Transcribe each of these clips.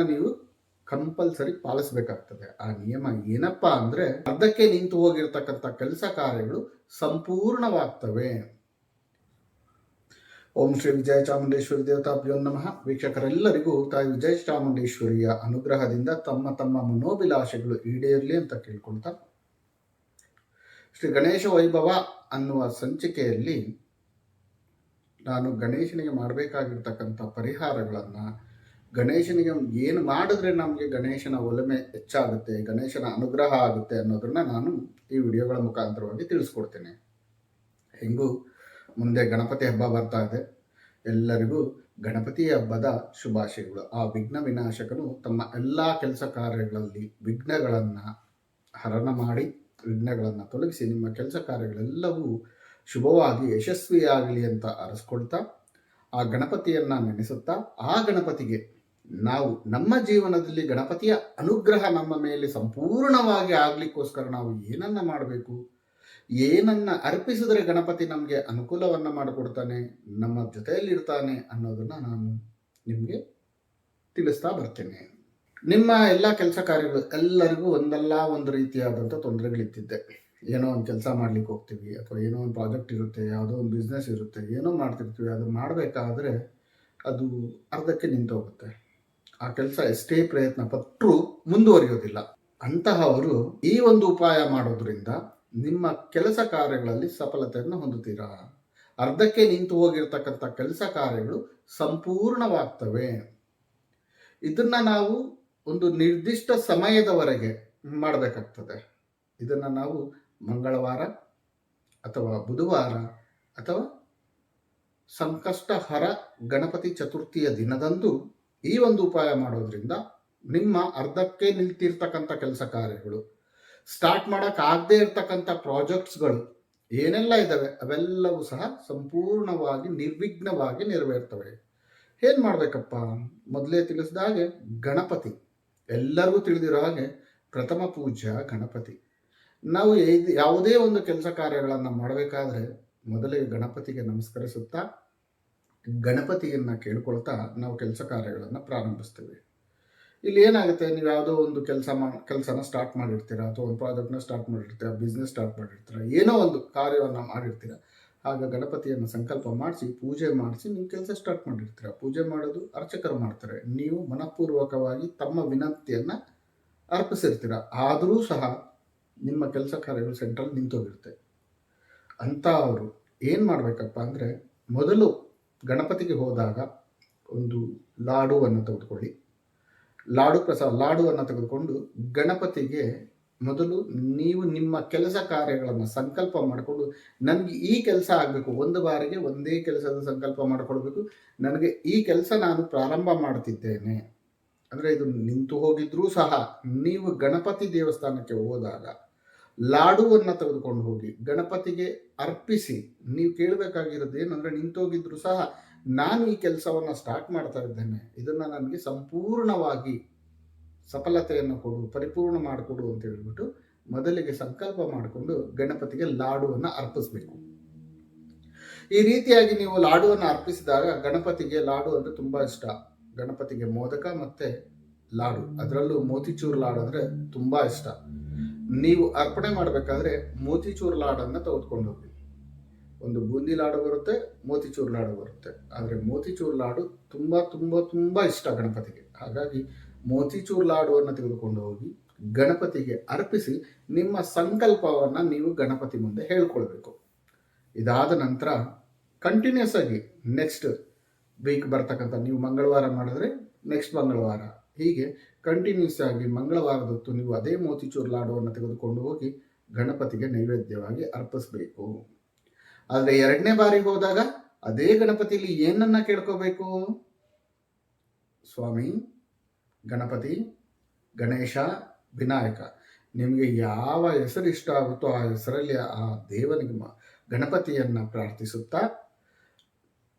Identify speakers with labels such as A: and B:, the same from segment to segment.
A: ನೀವು ಕಂಪಲ್ಸರಿ ಪಾಲಿಸಬೇಕಾಗ್ತದೆ. ಆ ನಿಯಮ ಏನಪ್ಪಾ ಅಂದ್ರೆ ಅದಕ್ಕೆ ನಿಂತು ಹೋಗಿರ್ತಕ್ಕಂಥ ಕೆಲಸ ಕಾರ್ಯಗಳು ಸಂಪೂರ್ಣವಾಗ್ತವೆ. ಓಂ ಶ್ರೀ ವಿಜಯ ಚಾಮುಂಡೇಶ್ವರಿ ದೇವತಾಭ್ಯೋ ನಮಃ. ವೀಕ್ಷಕರೆಲ್ಲರಿಗೂ ತಾಯಿ ವಿಜಯ ಚಾಮುಂಡೇಶ್ವರಿಯ ಅನುಗ್ರಹದಿಂದ ತಮ್ಮ ತಮ್ಮ ಮನೋಭಿಲಾಷೆಗಳು ಈಡೇರಲಿ ಅಂತ ಕೇಳ್ಕೊಳ್ತಾ. ಶ್ರೀ ಗಣೇಶ ವೈಭವ ಅನ್ನುವ ಸಂಚಿಕೆಯಲ್ಲಿ ನಾನು ಗಣೇಶನಿಗೆ ಮಾಡಬೇಕಾಗಿರ್ತಕ್ಕಂಥ ಪರಿಹಾರಗಳನ್ನು ಗಣೇಶನಿಗೆ ಏನು ಮಾಡಿದ್ರೆ ನಮಗೆ ಗಣೇಶನ ಒಲಮೆ ಹೆಚ್ಚಾಗುತ್ತೆ, ಗಣೇಶನ ಅನುಗ್ರಹ ಆಗುತ್ತೆ ಅನ್ನೋದನ್ನ ನಾನು ಈ ವಿಡಿಯೋಗಳ ಮುಖಾಂತರವಾಗಿ ತಿಳಿಸ್ಕೊಡ್ತೇನೆ. ಹೆಂಗೂ ಮುಂದೆ ಗಣಪತಿ ಹಬ್ಬ ಬರ್ತಾ ಇದೆ. ಎಲ್ಲರಿಗೂ ಗಣಪತಿ ಹಬ್ಬದ ಶುಭಾಶಯಗಳು. ಆ ವಿಘ್ನ ವಿನಾಶಕನು ತಮ್ಮ ಎಲ್ಲ ಕೆಲಸ ಕಾರ್ಯಗಳಲ್ಲಿ ವಿಘ್ನಗಳನ್ನು ಹರಣ ಮಾಡಿ, ವಿಘ್ನಗಳನ್ನು ತೊಲಗಿಸಿ ನಿಮ್ಮ ಕೆಲಸ ಕಾರ್ಯಗಳೆಲ್ಲವೂ ಶುಭವಾಗಿ, ಯಶಸ್ವಿಯಾಗಲಿ ಅಂತ ಅರಸ್ಕೊಳ್ತಾ, ಆ ಗಣಪತಿಯನ್ನು ನೆನೆಸುತ್ತಾ, ಆ ಗಣಪತಿಗೆ ನಾವು ನಮ್ಮ ಜೀವನದಲ್ಲಿ ಗಣಪತಿಯ ಅನುಗ್ರಹ ನಮ್ಮ ಮೇಲೆ ಸಂಪೂರ್ಣವಾಗಿ ಆಗಲಿಕ್ಕೋಸ್ಕರ ನಾವು ಏನನ್ನ ಮಾಡಬೇಕು? ಏನನ್ನ ಅರ್ಪಿಸಿದರೆ ಗಣಪತಿ ನಮಗೆ ಅನುಕೂಲವನ್ನ ಮಾಡಿಕೊಡ್ತಾನೆ, ನಮ್ಮ ಜೊತೆಯಲ್ಲಿರ್ತಾನೆ ಅನ್ನೋದನ್ನ ನಾನು ನಿಮಗೆ ತಿಳಿಸ್ತಾ ಬರ್ತೇನೆ. ನಿಮ್ಮ ಎಲ್ಲ ಕೆಲಸ ಕಾರ್ಯಗಳು ಎಲ್ಲರಿಗೂ ಒಂದಲ್ಲ ಒಂದು ರೀತಿಯಾದಂಥ ತೊಂದರೆಗಳಿತ್ತಿದ್ದೆ ಏನೋ ಒಂದು ಕೆಲಸ ಮಾಡ್ಲಿಕ್ಕೆ ಹೋಗ್ತೀವಿ, ಅಥವಾ ಏನೋ ಒಂದು ಪ್ರಾಜೆಕ್ಟ್ ಇರುತ್ತೆ, ಯಾವುದೋ ಒಂದು ಬಿಸ್ನೆಸ್ ಇರುತ್ತೆ, ಏನೋ ಮಾಡ್ತಿರ್ತೀವಿ, ಅದು ಮಾಡಬೇಕಾದ್ರೆ ಅದು ಅರ್ಧಕ್ಕೆ ನಿಂತೋಗುತ್ತೆ. ಆ ಕೆಲಸ ಎಷ್ಟೇ ಪ್ರಯತ್ನ ಪಟ್ಟರೂ ಮುಂದುವರಿಯೋದಿಲ್ಲ. ಅಂತಹವರು ಈ ಒಂದು ಉಪಾಯ ಮಾಡೋದ್ರಿಂದ ನಿಮ್ಮ ಕೆಲಸ ಕಾರ್ಯಗಳಲ್ಲಿ ಸಫಲತೆಯನ್ನು ಹೊಂದುತ್ತೀರಾ? ಅರ್ಧಕ್ಕೆ ನಿಂತು ಹೋಗಿರ್ತಕ್ಕಂಥ ಕೆಲಸ ಕಾರ್ಯಗಳು ಸಂಪೂರ್ಣವಾಗ್ತವೆ. ಇದನ್ನು ನಾವು ಒಂದು ನಿರ್ದಿಷ್ಟ ಸಮಯದವರೆಗೆ ಮಾಡಬೇಕಾಗ್ತದೆ. ಇದನ್ನು ನಾವು ಮಂಗಳವಾರ ಅಥವಾ ಬುಧವಾರ ಅಥವಾ ಸಂಕಷ್ಟಹರ ಗಣಪತಿ ಚತುರ್ಥಿಯ ದಿನದಂದು ಈ ಒಂದು ಉಪಾಯ ಮಾಡೋದ್ರಿಂದ ನಿಮ್ಮ ಅರ್ಧಕ್ಕೆ ನಿಲ್ತಿರ್ತಕ್ಕಂಥ ಕೆಲಸ ಕಾರ್ಯಗಳು ಸ್ಟಾರ್ಟ್ ಮಾಡೋಕ್ಕಾಗದೇ ಇರ್ತಕ್ಕಂಥ ಪ್ರಾಜೆಕ್ಟ್ಸ್ಗಳು ಏನೆಲ್ಲ ಇದ್ದಾವೆ ಅವೆಲ್ಲವೂ ಸಹ ಸಂಪೂರ್ಣವಾಗಿ ನಿರ್ವಿಘ್ನವಾಗಿ ನೆರವೇರ್ತವೆ. ಏನು ಮಾಡಬೇಕಪ್ಪ? ಮೊದಲೇ ತಿಳಿಸಿದ ಹಾಗೆ ಗಣಪತಿ. ಎಲ್ಲರಿಗೂ ತಿಳಿದಿರೋ ಹಾಗೆ ಪ್ರಥಮ ಪೂಜ್ಯ ಗಣಪತಿ. ನಾವು ಯಾವುದೇ ಒಂದು ಕೆಲಸ ಕಾರ್ಯಗಳನ್ನು ಮಾಡಬೇಕಾದ್ರೆ ಮೊದಲೇ ಗಣಪತಿಗೆ ನಮಸ್ಕರಿಸುತ್ತಾ ಗಣಪತಿಯನ್ನ ಕೇಳ್ಕೊಳ್ತಾ ನಾವು ಕೆಲಸ ಕಾರ್ಯಗಳನ್ನು ಪ್ರಾರಂಭಿಸ್ತೀವಿ. ಇಲ್ಲಿ ಏನಾಗುತ್ತೆ? ನೀವು ಯಾವುದೋ ಒಂದು ಕೆಲಸ ಮಾ, ಕೆಲಸನ ಸ್ಟಾರ್ಟ್ ಮಾಡಿರ್ತೀರಾ ಅಥವಾ ಒಂದು ಪ್ರಾಜೆಕ್ಟ್ನ ಸ್ಟಾರ್ಟ್ ಮಾಡಿರ್ತೀರಾ ಬಿಸ್ನೆಸ್ ಸ್ಟಾರ್ಟ್ ಮಾಡಿರ್ತೀರಾ, ಏನೋ ಒಂದು ಕಾರ್ಯವನ್ನು ಮಾಡಿರ್ತೀರಾ, ಆಗ ಗಣಪತಿಯನ್ನು ಸಂಕಲ್ಪ ಮಾಡಿಸಿ, ಪೂಜೆ ಮಾಡಿಸಿ ನೀವು ಕೆಲಸ ಸ್ಟಾರ್ಟ್ ಮಾಡಿರ್ತೀರ. ಪೂಜೆ ಮಾಡೋದು ಅರ್ಚಕರು ಮಾಡ್ತಾರೆ. ನೀವು ಮನಪೂರ್ವಕವಾಗಿ ತಮ್ಮ ವಿನಂತಿಯನ್ನು ಅರ್ಪಿಸಿರ್ತೀರ. ಆದರೂ ಸಹ ನಿಮ್ಮ ಕೆಲಸ ಕಾರ್ಯಗಳು ಸೆಂಟ್ರಲ್ ನಿಂತೋಗಿರುತ್ತೆ. ಅಂತ ಅವರು ಏನು ಮಾಡಬೇಕಪ್ಪ ಅಂದರೆ, ಮೊದಲು ಗಣಪತಿಗೆ ಹೋದಾಗ ಒಂದು ಲಾಡುವನ್ನು ತೆಗೆದುಕೊಳ್ಳಿ. ಲಾಡು ಪ್ರಸಾದ ಲಾಡುವನ್ನು ತೆಗೆದುಕೊಂಡು ಗಣಪತಿಗೆ ಮೊದಲು ನೀವು ನಿಮ್ಮ ಕೆಲಸ ಕಾರ್ಯಗಳನ್ನು ಸಂಕಲ್ಪ ಮಾಡಿಕೊಂಡು, ನನಗೆ ಈ ಕೆಲಸ ಆಗಬೇಕು, ಒಂದು ಬಾರಿಗೆ ಒಂದೇ ಕೆಲಸದ ಸಂಕಲ್ಪ ಮಾಡಿಕೊಳ್ಬೇಕು, ನನಗೆ ಈ ಕೆಲಸ ನಾನು ಪ್ರಾರಂಭ ಮಾಡ್ತಿದ್ದೇನೆ. ಅಂದರೆ ಇದು ನಿಂತು ಹೋಗಿದ್ರೂ ಸಹ, ನೀವು ಗಣಪತಿ ದೇವಸ್ಥಾನಕ್ಕೆ ಹೋದಾಗ ಲಾಡುವನ್ನು ತೆಗೆದುಕೊಂಡು ಹೋಗಿ ಗಣಪತಿಗೆ ಅರ್ಪಿಸಿ. ನೀವು ಕೇಳಬೇಕಾಗಿರೋದು ಏನಂದರೆ ನಿಂತೋಗಿದ್ರು ಸಹ ನಾನು ಈ ಕೆಲಸವನ್ನು ಸ್ಟಾರ್ಟ್ ಮಾಡ್ತಾ ಇದ್ದೇನೆ. ಇದನ್ನು ನನಗೆ ಸಂಪೂರ್ಣವಾಗಿ ಸಫಲತೆಯನ್ನು ಕೊಡು, ಪರಿಪೂರ್ಣ ಮಾಡಿಕೊಡು ಅಂತ ಹೇಳ್ಬಿಟ್ಟು ಮೊದಲಿಗೆ ಸಂಕಲ್ಪ ಮಾಡಿಕೊಂಡು ಗಣಪತಿಗೆ ಲಾಡುವನ್ನು ಅರ್ಪಿಸಬೇಕು. ಈ ರೀತಿಯಾಗಿ ನೀವು ಲಾಡುವನ್ನು ಅರ್ಪಿಸಿದಾಗ ಗಣಪತಿಗೆ ಲಾಡು ಅಂದರೆ ತುಂಬ ಇಷ್ಟ. ಗಣಪತಿಗೆ ಮೋದಕ ಮತ್ತು ಲಾಡು. ಅದರಲ್ಲೂ ಮೋತಿಚೂರು ಲಾಡು ಅಂದರೆ ತುಂಬ ಇಷ್ಟ. ನೀವು ಅರ್ಪಣೆ ಮಾಡಬೇಕಾದ್ರೆ ಮೋತಿಚೂರು ಲಾಡನ್ನು ತೆಗೆದುಕೊಂಡು ಹೋಗಿ ಒಂದು ಬೂಂದಿ ಲಾಡು ಬರುತ್ತೆ, ಮೋತಿಚೂರ್ ಲಾಡು ಬರುತ್ತೆ. ಆದರೆ ಮೋತಿಚೂರು ಲಾಡು ತುಂಬ ತುಂಬ ತುಂಬ ಇಷ್ಟ ಗಣಪತಿಗೆ. ಹಾಗಾಗಿ ಮೋತಿಚೂರು ಲಾಡುವನ್ನು ತೆಗೆದುಕೊಂಡು ಹೋಗಿ ಗಣಪತಿಗೆ ಅರ್ಪಿಸಿ ನಿಮ್ಮ ಸಂಕಲ್ಪವನ್ನು ನೀವು ಗಣಪತಿ ಮುಂದೆ ಹೇಳ್ಕೊಳ್ಬೇಕು. ಇದಾದ ನಂತರ ಕಂಟಿನ್ಯೂಸ್ ಆಗಿ ನೆಕ್ಸ್ಟ್ ವೀಕ್ ಬರ್ತಕ್ಕಂಥ ನೀವು ಮಂಗಳವಾರ ಮಾಡಿದ್ರೆ ನೆಕ್ಸ್ಟ್ ಮಂಗಳವಾರ ಹೀಗೆ ಕಂಟಿನ್ಯೂಸ್ ಆಗಿ ಮಂಗಳವಾರದೊತ್ತು ನೀವು ಅದೇ ಮೋತಿಚೂರು ಲಾಡುವನ್ನು ತೆಗೆದುಕೊಂಡು ಹೋಗಿ ಗಣಪತಿಗೆ ನೈವೇದ್ಯವಾಗಿ ಅರ್ಪಿಸಬೇಕು. ಆದರೆ ಎರಡನೇ ಬಾರಿ ಹೋದಾಗ ಅದೇ ಗಣಪತಿಲಿ ಏನನ್ನ ಕೇಳ್ಕೋಬೇಕು? ಸ್ವಾಮಿ, ಗಣಪತಿ, ಗಣೇಶ, ವಿನಾಯಕ. ನಿಮಗೆ ಯಾವ ಹೆಸರು ಇಷ್ಟ ಆಗುತ್ತೋ ಆ ಹೆಸರಲ್ಲಿ ಆ ದೇವನಿಗೆ ಗಣಪತಿಯನ್ನ ಪ್ರಾರ್ಥಿಸುತ್ತಾ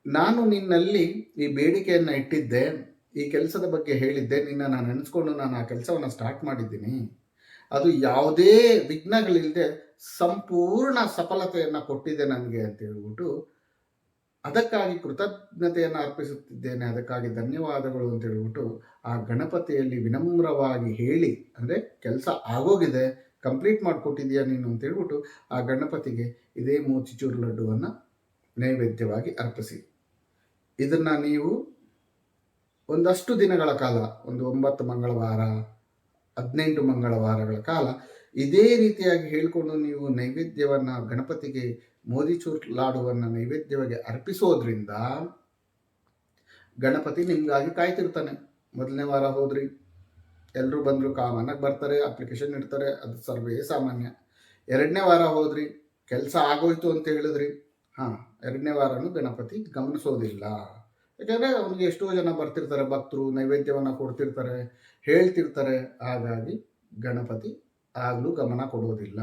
A: ನಾನು ನಿನ್ನಲ್ಲಿ ಈ ಬೇಡಿಕೆಯನ್ನು ಇಟ್ಟಿದ್ದೆ. ಈ ಕೆಲಸದ ಬಗ್ಗೆ ಹೇಳಿದ್ದೆ, ನಿನ್ನ ನಾನು ನೆನೆಸ್ಕೊಂಡು ನಾನು ಆ ಕೆಲಸವನ್ನು ಸ್ಟಾರ್ಟ್ ಮಾಡಿದ್ದೀನಿ. ಅದು ಯಾವುದೇ ವಿಘ್ನಗಳಿಲ್ಲದೆ ಸಂಪೂರ್ಣ ಸಫಲತೆಯನ್ನು ಕೊಟ್ಟಿದೆ ನನಗೆ ಅಂತ ಹೇಳ್ಬಿಟ್ಟು ಅದಕ್ಕಾಗಿ ಕೃತಜ್ಞತೆಯನ್ನು ಅರ್ಪಿಸುತ್ತಿದ್ದೇನೆ, ಅದಕ್ಕಾಗಿ ಧನ್ಯವಾದಗಳು ಅಂತ ಹೇಳ್ಬಿಟ್ಟು ಆ ಗಣಪತಿಯಲ್ಲಿ ವಿನಮ್ರವಾಗಿ ಹೇಳಿ, ಅಂದರೆ ಕೆಲಸ ಆಗೋಗಿದೆ ಕಂಪ್ಲೀಟ್ ಮಾಡಿಕೊಟ್ಟಿದ್ಯಾ ನೀನು ಅಂತ ಹೇಳ್ಬಿಟ್ಟು ಆ ಗಣಪತಿಗೆ ಇದೇ ಮೋತಿಚೂರು ಲಡ್ಡುವನ್ನು ನೈವೇದ್ಯವಾಗಿ ಅರ್ಪಿಸಿ. ಇದನ್ನು ನೀವು ಒಂದಷ್ಟು ದಿನಗಳ ಕಾಲ, ಒಂದು ಒಂಬತ್ತು ಮಂಗಳವಾರ, ಹದಿನೆಂಟು ಮಂಗಳವಾರಗಳ ಕಾಲ ಇದೇ ರೀತಿಯಾಗಿ ಹೇಳಿಕೊಂಡು ನೀವು ನೈವೇದ್ಯವನ್ನು ಗಣಪತಿಗೆ ಮೋದಿಚೂರ್ ಲಾಡುವನ್ನು ನೈವೇದ್ಯವಾಗಿ ಅರ್ಪಿಸೋದ್ರಿಂದ ಗಣಪತಿ ನಿಮಗಾಗಿ ಕಾಯ್ತಿರ್ತಾನೆ. ಮೊದಲನೇ ವಾರ ಹೋದ್ರಿ. ಎಲ್ಲರೂ ಬಂದರೂ ಕಾಮನಾಗಿ ಬರ್ತಾರೆ ಅಪ್ಲಿಕೇಶನ್ ಇಡ್ತಾರೆ, ಅದು ಸರ್ವೇ ಸಾಮಾನ್ಯ. ಎರಡನೇ ವಾರ ಹೋದ್ರಿ, ಕೆಲಸ ಆಗೋಯ್ತು ಅಂತ ಹೇಳಿದ್ರಿ. ಹಾಂ, ಎರಡನೇ ವಾರನೂ ಗಣಪತಿ ಗಮನಿಸೋದಿಲ್ಲ. ಯಾಕಂದರೆ ಅವ್ರಿಗೆ ಎಷ್ಟೋ ಜನ ಬರ್ತಿರ್ತಾರೆ, ಭಕ್ತರು ನೈವೇದ್ಯವನ್ನು ಕೊಡ್ತಿರ್ತಾರೆ, ಹೇಳ್ತಿರ್ತಾರೆ. ಹಾಗಾಗಿ ಗಣಪತಿ ಆಗಲೂ ಗಮನ ಕೊಡೋದಿಲ್ಲ.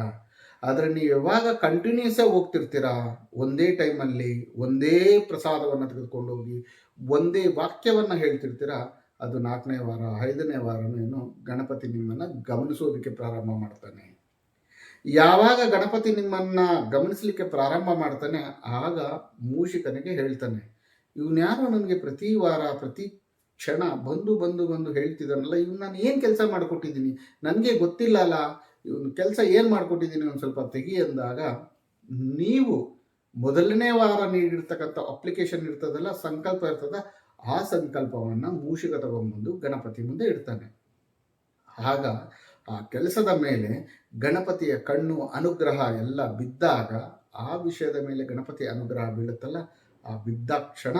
A: ಆದರೆ ನೀವು ಯಾವಾಗ ಕಂಟಿನ್ಯೂಸ್ ಆಗಿ ಹೋಗ್ತಿರ್ತೀರಾ, ಒಂದೇ ಟೈಮಲ್ಲಿ ಒಂದೇ ಪ್ರಸಾದವನ್ನು ತೆಗೆದುಕೊಂಡೋಗಿ, ಒಂದೇ ವಾಕ್ಯವನ್ನು ಹೇಳ್ತಿರ್ತೀರಾ, ಅದು ನಾಲ್ಕನೇ ವಾರ, ಐದನೇ ವಾರನೇನು ಗಣಪತಿ ನಿಮ್ಮನ್ನು ಗಮನಿಸೋದಕ್ಕೆ ಪ್ರಾರಂಭ ಮಾಡ್ತಾನೆ. ಯಾವಾಗ ಗಣಪತಿ ನಿಮ್ಮನ್ನು ಗಮನಿಸಲಿಕ್ಕೆ ಪ್ರಾರಂಭ ಮಾಡ್ತಾನೆ, ಆಗ ಮೂಷಿಕನಿಗೆ ಹೇಳ್ತಾನೆ ಇವನ್ಯಾರೋ ನನಗೆ ಪ್ರತಿ ವಾರ, ಪ್ರತಿ ಕ್ಷಣ ಬಂದು ಬಂದು ಬಂದು ಹೇಳ್ತಿದ್ದಾನಲ್ಲ ಇವ್ನು ನಾನು ಏನು ಕೆಲಸ ಮಾಡಿಕೊಟ್ಟಿದ್ದೀನಿ ನನಗೆ ಗೊತ್ತಿಲ್ಲ ಅಲ್ಲ, ಇವನು ಕೆಲಸ ಏನು ಮಾಡಿಕೊಟ್ಟಿದ್ದೀನಿ ಒಂದು ಸ್ವಲ್ಪ ತೆಗಿ ಅಂದಾಗ, ನೀವು ಮೊದಲನೇ ವಾರ ನೀಡಿರ್ತಕ್ಕಂಥ ಅಪ್ಲಿಕೇಶನ್ ಇರ್ತದಲ್ಲ, ಸಂಕಲ್ಪ ಇರ್ತದ, ಆ ಸಂಕಲ್ಪವನ್ನು ಮೂಷಿಕ ತಗೊಂಡ್ಬಂದು ಗಣಪತಿ ಮುಂದೆ ಇಡ್ತಾನೆ. ಆಗ ಆ ಕೆಲಸದ ಮೇಲೆ ಗಣಪತಿಯ ಕಣ್ಣು, ಅನುಗ್ರಹ ಎಲ್ಲ ಬಿದ್ದಾಗ, ಆ ವಿಷಯದ ಮೇಲೆ ಗಣಪತಿ ಅನುಗ್ರಹ ಬೀಳುತ್ತಲ್ಲ ಆ ಬಿದ್ದ ಕ್ಷಣ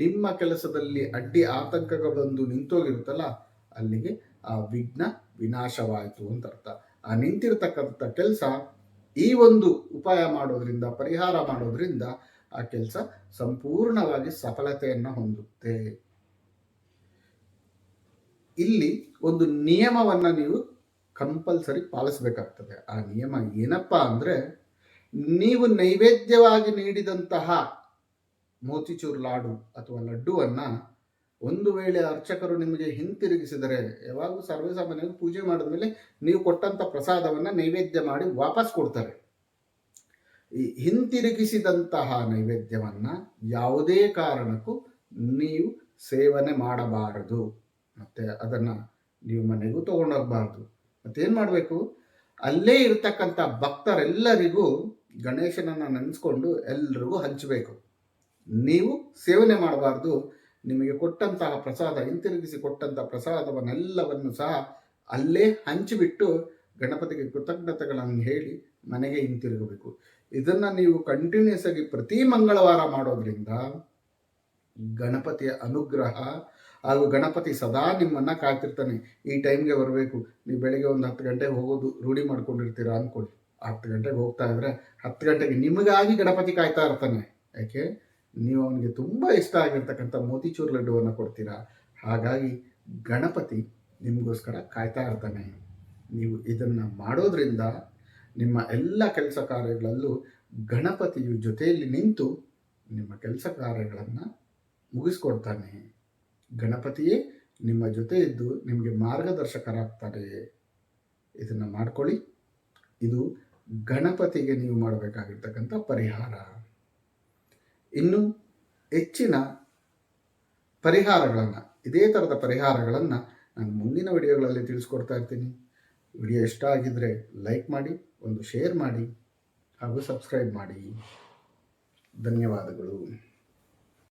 A: ನಿಮ್ಮ ಕೆಲಸದಲ್ಲಿ ಅಡ್ಡಿ ಆತಂಕಗಳು ಬಂದು ನಿಂತೋಗಿರುತ್ತಲ್ಲ, ಅಲ್ಲಿಗೆ ಆ ವಿಘ್ನ ವಿನಾಶವಾಯಿತು ಅಂತ ಅರ್ಥ ಆ ನಿಂತಿರ್ತಕ್ಕಂಥ ಕೆಲಸ ಈ ಒಂದು ಉಪಾಯ ಮಾಡೋದ್ರಿಂದ, ಪರಿಹಾರ ಮಾಡೋದ್ರಿಂದ ಆ ಕೆಲಸ ಸಂಪೂರ್ಣವಾಗಿ ಸಫಲತೆಯನ್ನು ಹೊಂದುತ್ತೆ. ಇಲ್ಲಿ ಒಂದು ನಿಯಮವನ್ನು ನೀವು ಕಂಪಲ್ಸರಿ ಪಾಲಿಸಬೇಕಾಗ್ತದೆ. ಆ ನಿಯಮ ಏನಪ್ಪ ಅಂದರೆ, ನೀವು ನೈವೇದ್ಯವಾಗಿ ನೀಡಿದಂತಹ ಮೋತಿಚೂರ್ ಲಾಡು ಅಥವಾ ಲಡ್ಡುವನ್ನು ಒಂದು ವೇಳೆ ಅರ್ಚಕರು ನಿಮಗೆ ಹಿಂತಿರುಗಿಸಿದರೆ, ಯಾವಾಗಲೂ ಸರ್ವೇಸಾಮಾನ್ಯವಾಗಿ ಪೂಜೆ ಮಾಡಿದ ಮೇಲೆ ನೀವು ಕೊಟ್ಟಂಥ ಪ್ರಸಾದವನ್ನು ನೈವೇದ್ಯ ಮಾಡಿ ವಾಪಸ್ ಕೊಡ್ತಾರೆ. ಈ ಹಿಂತಿರುಗಿಸಿದಂತಹ ನೈವೇದ್ಯವನ್ನು ಯಾವುದೇ ಕಾರಣಕ್ಕೂ ನೀವು ಸೇವನೆ ಮಾಡಬಾರದು. ಮತ್ತು ಅದನ್ನು ನೀವು ಮನೆಗೂ ತೊಗೊಂಡೋಗಬಾರ್ದು. ಮತ್ತೇನು ಮಾಡಬೇಕು? ಅಲ್ಲೇ ಇರತಕ್ಕಂಥ ಭಕ್ತರೆಲ್ಲರಿಗೂ ಗಣೇಶನನ್ನು ನೆನೆಸ್ಕೊಂಡು ಎಲ್ರಿಗೂ ಹಂಚಬೇಕು. ನೀವು ಸೇವನೆ ಮಾಡಬಾರ್ದು. ನಿಮಗೆ ಕೊಟ್ಟಂತಹ ಪ್ರಸಾದ, ಹಿಂತಿರುಗಿಸಿ ಕೊಟ್ಟಂತಹ ಪ್ರಸಾದವನ್ನೆಲ್ಲವನ್ನು ಸಹ ಅಲ್ಲೇ ಹಂಚಿಬಿಟ್ಟು ಗಣಪತಿಗೆ ಕೃತಜ್ಞತೆಗಳನ್ನು ಹೇಳಿ ಮನೆಗೆ ಹಿಂತಿರುಗಬೇಕು. ಇದನ್ನು ನೀವು ಕಂಟಿನ್ಯೂಸ್ ಆಗಿ ಪ್ರತಿ ಮಂಗಳವಾರ ಮಾಡೋದ್ರಿಂದ ಗಣಪತಿಯ ಅನುಗ್ರಹ ಹಾಗೂ ಗಣಪತಿ ಸದಾ ನಿಮ್ಮನ್ನು ಕಾಯ್ತಿರ್ತಾನೆ. ಈ ಟೈಮ್ಗೆ ಬರಬೇಕು. ನೀವು ಬೆಳಿಗ್ಗೆ ಒಂದು ಹತ್ತು ಗಂಟೆಗೆ ಹೋಗೋದು ರೂಢಿ ಮಾಡ್ಕೊಂಡಿರ್ತೀರಾ ಅಂದ್ಕೊಳ್ಳಿ ಹತ್ತು ಗಂಟೆಗೆ ಹೋಗ್ತಾ ಇದ್ರೆ ಹತ್ತು ಗಂಟೆಗೆ ನಿಮಗಾಗಿ ಗಣಪತಿ ಕಾಯ್ತಾ ಇರ್ತಾನೆ. ಯಾಕೆ? ನೀವು ಅವನಿಗೆ ತುಂಬ ಇಷ್ಟ ಆಗಿರ್ತಕ್ಕಂಥ ಮೋತಿಚೂರ್ ಲಡ್ಡುವನ್ನು ಕೊಡ್ತೀರಾ? ಹಾಗಾಗಿ ಗಣಪತಿ ನಿಮಗೋಸ್ಕರ ಕಾಯ್ತಾ ಇರ್ತಾನೆ. ನೀವು ಇದನ್ನು ಮಾಡೋದ್ರಿಂದ ನಿಮ್ಮ ಎಲ್ಲ ಕೆಲಸ ಕಾರ್ಯಗಳಲ್ಲೂ ಗಣಪತಿಯು ಜೊತೆಯಲ್ಲಿ ನಿಂತು ನಿಮ್ಮ ಕೆಲಸ ಕಾರ್ಯಗಳನ್ನು ಮುಗಿಸ್ಕೊಡ್ತಾನೆ. ಗಣಪತಿಯೇ ನಿಮ್ಮ ಜೊತೆ ಇದ್ದು ನಿಮಗೆ ಮಾರ್ಗದರ್ಶಕರಾಗ್ತಾರೆ. ಇದನ್ನು ಮಾಡ್ಕೊಳ್ಳಿ. ಇದು ಗಣಪತಿಗೆ ನೀವು ಮಾಡಬೇಕಾಗಿರ್ತಕ್ಕಂಥ ಪರಿಹಾರ. ಇನ್ನು ಹೆಚ್ಚಿನ ಪರಿಹಾರಗಳನ್ನು, ಇದೇ ಥರದ ಪರಿಹಾರಗಳನ್ನು ನಾನು ಮುಂದಿನ ವಿಡಿಯೋಗಳಲ್ಲಿ ತಿಳಿಸ್ಕೊಡ್ತಾ ಇರ್ತೀನಿ. ವಿಡಿಯೋ ಇಷ್ಟ ಆಗಿದ್ದರೆ ಲೈಕ್ ಮಾಡಿ, ಒಂದು ಶೇರ್ ಮಾಡಿ ಹಾಗೂ ಸಬ್ಸ್ಕ್ರೈಬ್ ಮಾಡಿ. ಧನ್ಯವಾದಗಳು.